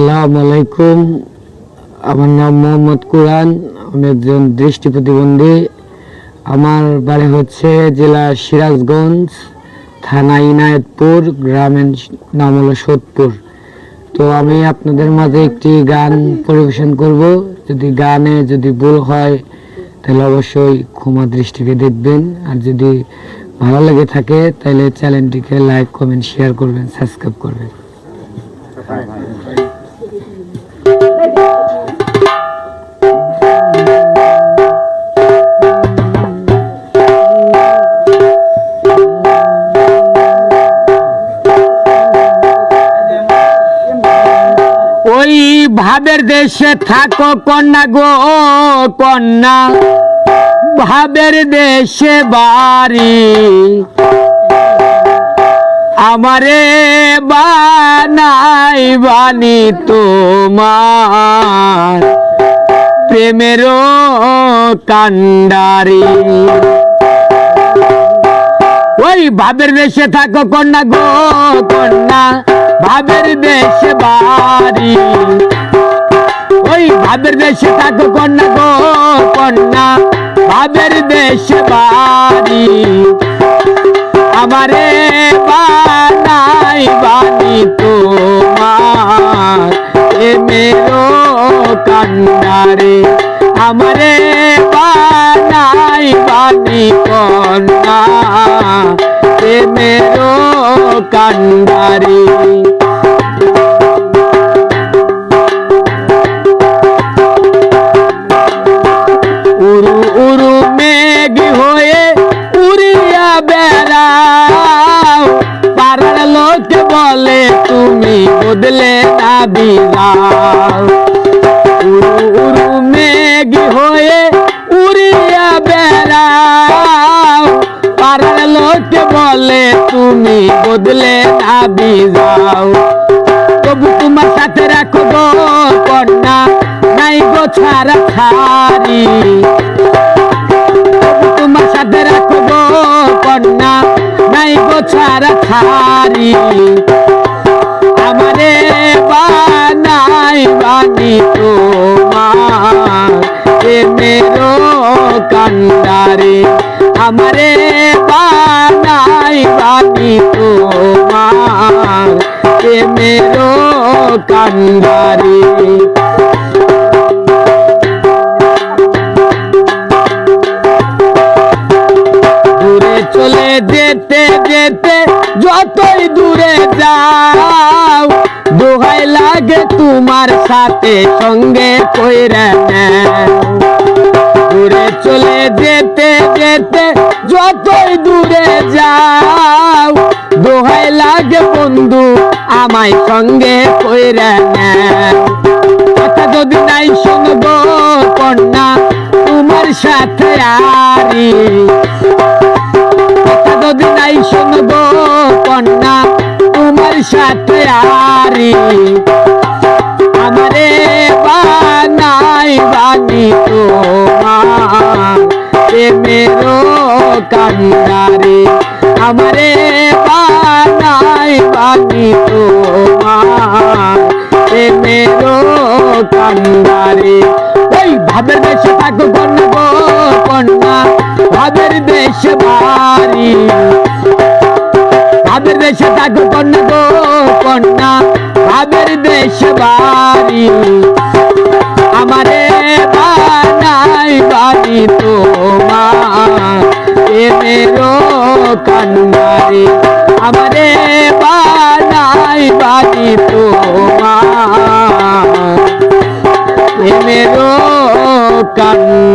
আসসালামু আলাইকুম। আমার নাম মোহাম্মদ কুরআন, আমি একজন দৃষ্টি প্রতিবন্ধী। আমার বাড়ি হচ্ছে জেলা সিরাজগঞ্জ, থানা ইনায়তপুর, গ্রামের নাম হলো সোদপুর। তো আমি আপনাদের মাঝে একটি গান পরিবেশন করব। যদি গানে যদি ভুল হয়, তাহলে অবশ্যই ক্ষমা দৃষ্টিকে দেখবেন। আর যদি ভালো লেগে থাকে, তাহলে চ্যানেলটিকে লাইক, কমেন্ট, শেয়ার করবেন, সাবস্ক্রাইব করবেন। ভাবের দেশে থাকো কন্যা গো কন্যা। ভাবের দেশে বাড়ি। আমারে বানাই বানি তোমার। প্রেমেরও কান্ডারি। ওই ভাবের দেশে থাকো কন্যা গো, কন্যা। ভাবের দেশে বাড়ি। ভাবের দেশে থাকো কন্যা গো, কন্যা। ভাবের দেশে বাড়ি। আমারে বানাই বানি তোমার। এ মেরো কান্নারে আমারে বানাই বানি কন্যা। এ মেরো কান্ডারে বলে তুমি বদলে বিরাও উরু উরু মেঘ হয়ে উড়িয়া বেড়াও। পাড়ার লোক বলে তুমি বদলে না বিরাও তবু তোমার সাথে রাখো কন্যা, নাই গো ছাড়া ছাড়ি। তোমার সাথে রাখো কন্যা, নাই গো ছাড়া ছাড়ি। আমারে বানাই বানি তোমার। মেরো কান্ডারে। আমারে বানাই বানি তোমার। মেরো কান্ডারে। চলে যেতে যেতে যতই দূরে যাও, দোহাই লাগে তোমার সাথে সঙ্গে কইরা দূরে চলে যেতে যেতে যতই দূরে যাও, দোহাই লাগে বন্ধু আমায় সঙ্গে কইরা কথা যদি নাই শুনব কন্যা, তোমার সাথে আরি। যদি নাই শুনব কন্যা, তোমার সাথে আরি। আমারে বানাই বানি তোমার প্রেমেরও কান্ডারে আমারে বানাই বানি তোমার প্রেমেরও কান্ডারে ওই ভাবের দেশে থাকো কন্যা দেশে বাড়ি। ভাবের দেশে থাকো কন্যা গো, কন্যা। ভাবের দেশে বাড়ি। আমারে বানাই বাড়ি তোমার। কান্নারে আমারে বানাই বাড়ি তোমার। এ মেরো কান্নারে